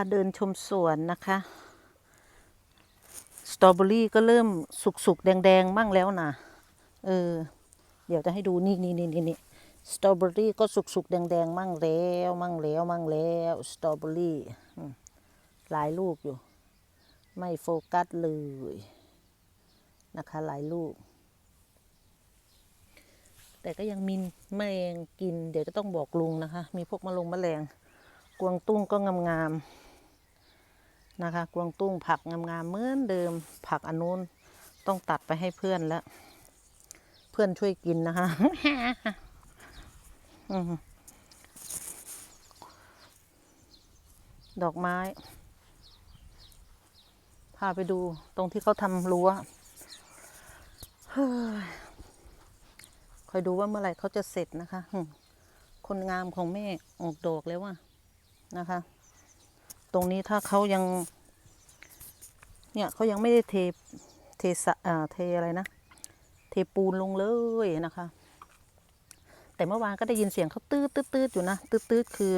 าเดินชมสวนนะคะ สตรอเบอรี่ก็เริ่มสุกๆ แดงๆ มั่งแล้วนะเออ เดี๋ยวจะให้ดูนี่นี่นี่นี่นี่สตรอเบอรี่ก็สุกๆ แดงๆ มั่งแล้ว มั่งแล้วมั่งแล้วสตรอเบอรี่หลายลูกอยู่ ไม่โฟกัสเลยนะคะ หลายลูก แต่ก็ยังมีแมลงกิน เดี๋ยวจะต้องบอกลุงนะคะ มีพวกมะลงแมลงกวางตุ้งก็งามๆ นะคะ กวงตุ้งผักงามๆเหมือนเดิม ผักอันนู้นต้องตัดไปให้เพื่อนแล้ว เพื่อนช่วยกินนะคะดอกไม้ พาไปดูตรงที่เขาทำรั้วเฮ้ยคอยดูว่าเมื่อไหร่เขาจะเสร็จนะคะ คนงามของแม่ออกดอกแล้วว่ะนะคะ ตรงนี้ถ้าเขายัง เนี่ยเขายังไม่ได้เทเทสะอ่าเทอะไรนะ เทปูนลงเลยนะคะ แต่เมื่อวานก็ได้ยินเสียงเขาตืดตืดตืดอยู่นะตืดตืดคือ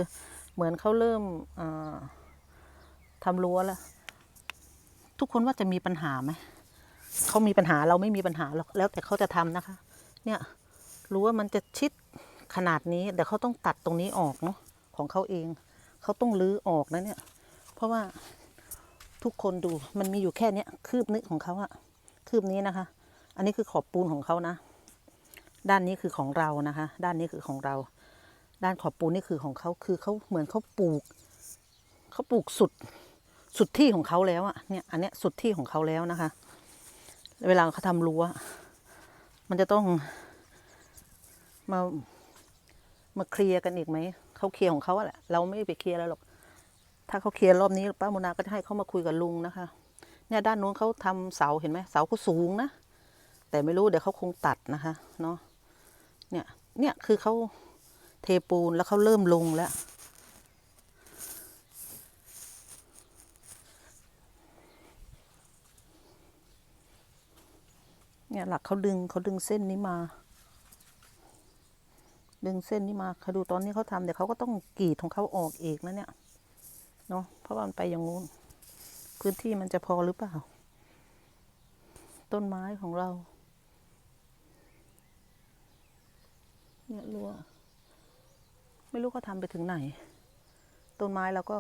เหมือนเขาเริ่มอ่าทำรั้วแล้ว ทุกคนว่าจะมีปัญหาไหมเขามีปัญหาเราไม่มีปัญหาหรอกแล้วแต่เขาจะทำนะคะ เนี่ยรู้ว่ามันจะชิดขนาดนี้เดี๋ยวเขาต้องตัดตรงนี้ออกเนาะของเขาเอง เขาต้องรื้อออกนะเนี่ย เพราะว่าทุกคนดูมันมีอยู่แค่เนี้ยคืบนึกของเขาอะคืบนี้นะคะ อันนี้คือขอบปูนของเขานะ ด้านนี้คือของเรานะคะ ด้านนี้คือของเรา ด้านขอบปูนนี่คือของเขาคือเขาเหมือนเขาปลูกเขาปลูกสุดสุดที่ของเขาแล้วอะเนี่ยอันเนี้ยสุดที่ของเขาแล้วนะคะ เวลาเขาทำรั้วมันจะต้องมามาเคลียร์กันอีกไหมเขาเคลียร์ของเขาอะแหละเราไม่ไปเคลียร์แล้วหรอก ถ้าเขาเคลียร์รอบนี้ป้าโมนาก็จะให้เขามาคุยกับลุงนะคะ เนี่ยด้านนู้นเขาทำเสาเห็นไหมเสาเขาสูงนะ แต่ไม่รู้เดี๋ยวเขาคงตัดนะคะเนาะ เนี่ย เนี่ยคือเขาเทปูนแล้วเขาเริ่มลงแล้วเนี่ยหลักเขาดึงเขาดึงเส้นนี้มา ดึงเส้นนี้มาเขาดูตอนนี้เขาทำเดี๋ยวเขาก็ต้องกรีดของเขาออกเองนะเนี่ย เนาะเพราะว่ามันไปอย่างงู้น พื้นที่มันจะพอหรือเปล่า ต้นไม้ของเรา เนี่ยรั้วไม่รู้เขาทำไปถึงไหน ต้นไม้เราก็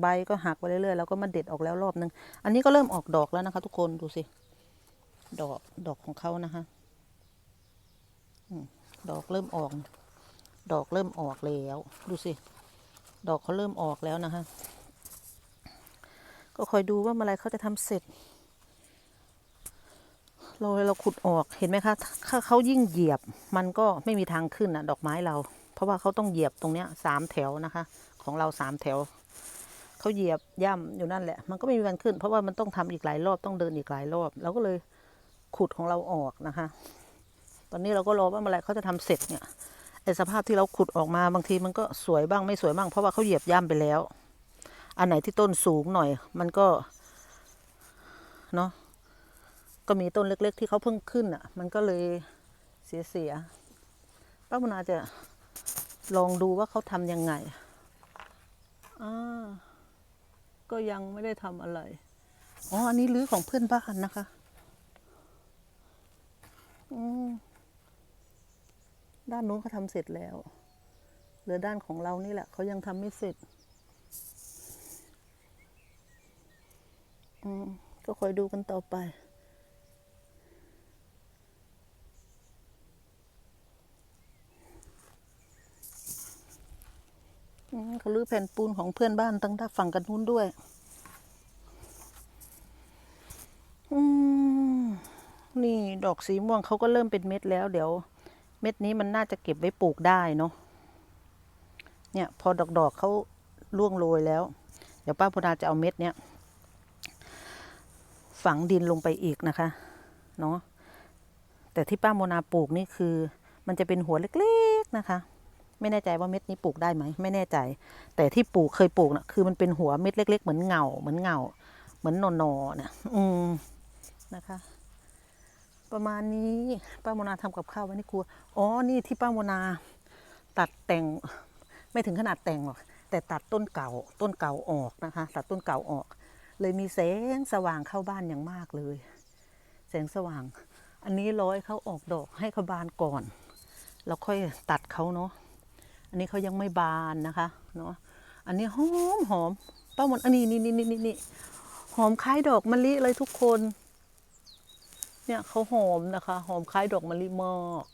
ใบก็หักไปเรื่อยๆแล้วก็มาเด็ดออกแล้วรอบนึง อันนี้ก็เริ่มออกดอกแล้วนะคะ ทุกคนดูสิ ดอกดอกของเขานะคะดอกเริ่มออก ดอกเริ่มออกแล้ว ดูสิ ดอกเขาเริ่มออกแล้วนะคะ ก็คอยดูว่าเมื่อไรเขาจะทำเสร็จ เราเราขุดออกเห็นไหมคะ ถ้าเขายิ่งเหยียบมันก็ไม่มีทางขึ้นอะดอกไม้เรา เพราะว่าเขาต้องเหยียบตรงเนี้ยสามแถวนะคะ ของเราสามแถวเขาเหยียบย่ำอยู่นั่นแหละ มันก็ไม่มีวันขึ้น เพราะว่ามันต้องทำอีกหลายรอบต้องเดินอีกหลายรอบเราก็เลยขุดของเราออกนะคะ ตอนนี้เราก็รอว่าเมื่อไรเขาจะทำเสร็จเนี่ย ไอสภาพที่เราขุดออกมาบางทีมันก็สวยบ้างไม่สวยบ้าง เพราะว่าเขาเหยียบย่ำไปแล้ว อันไหนที่ต้นสูงหน่อย มันก็เนาะก็มีต้นเล็ก ๆ ที่เขาเพิ่งขึ้นอะ มันก็เลยเสียเสียๆป้ามุนาจะลองดูว่าเขาทำยังไงอ่าก็ยังไม่ได้ทำอะไร อ๋อ อันนี้รื้อของเพื่อนบ้านนะคะ อืม ด้านนู้นเขาทำเสร็จแล้ว เหลือด้านของเรานี่แหละเขายังทำไม่เสร็จ อืม ก็คอยดูกันต่อไปเขาลื้อแผ่นปูนของเพื่อนบ้านตั้งแต่ฝั่งกันนู้นด้วยอืมนี่ดอกสีม่วงเขาก็เริ่มเป็นเม็ดแล้วเดี๋ยว เม็ดนี้มันน่าจะเก็บไว้ปลูกได้เนาะเนี่ยพอดอกๆเขาล่วงโรยแล้ว เดี๋ยวป้าพุนาจะเอาเม็ดเนี้ยฝังดินลงไปอีกนะคะเนาะแต่ที่ป้าโมนาปลูกนี่คือ มันจะเป็นหัวเล็กๆนะคะ ไม่แน่ใจว่าเม็ดนี้ปลูกได้ไหมไม่แน่ใจ แต่ที่ปลูกเคยปลูกนะคือมันเป็นหัวเม็ดเล็ก ๆ เหมือนเงาเหมือนเงาเหมือนหนอๆเนี่ยอืมนะคะ ประมาณนี้ป้าโมนาทำกับข้าวไว้ในครัวอ๋อนี่ที่ป้าโมนาตัดแต่งไม่ถึงขนาดแต่งหรอกแต่ตัดต้นเก่าต้นเก่าออกนะคะ ตัดต้นเก่าออก เลยมีแสงสว่างเข้าบ้านอย่างมากเลย แสงสว่าง อันนี้ร้อยเขาออกดอกให้เขาบานก่อนแล้วค่อยตัดเขาเนาะอันนี้เขายังไม่บานนะคะเนาะอันนี้หอมหอมป้ามนอันนี้นี่นี่นี่นี่หอมคล้ายดอกมะลิเลยทุกคน เนี่ยเขาหอมนะคะ หอมคล้ายดอกมะลิมาก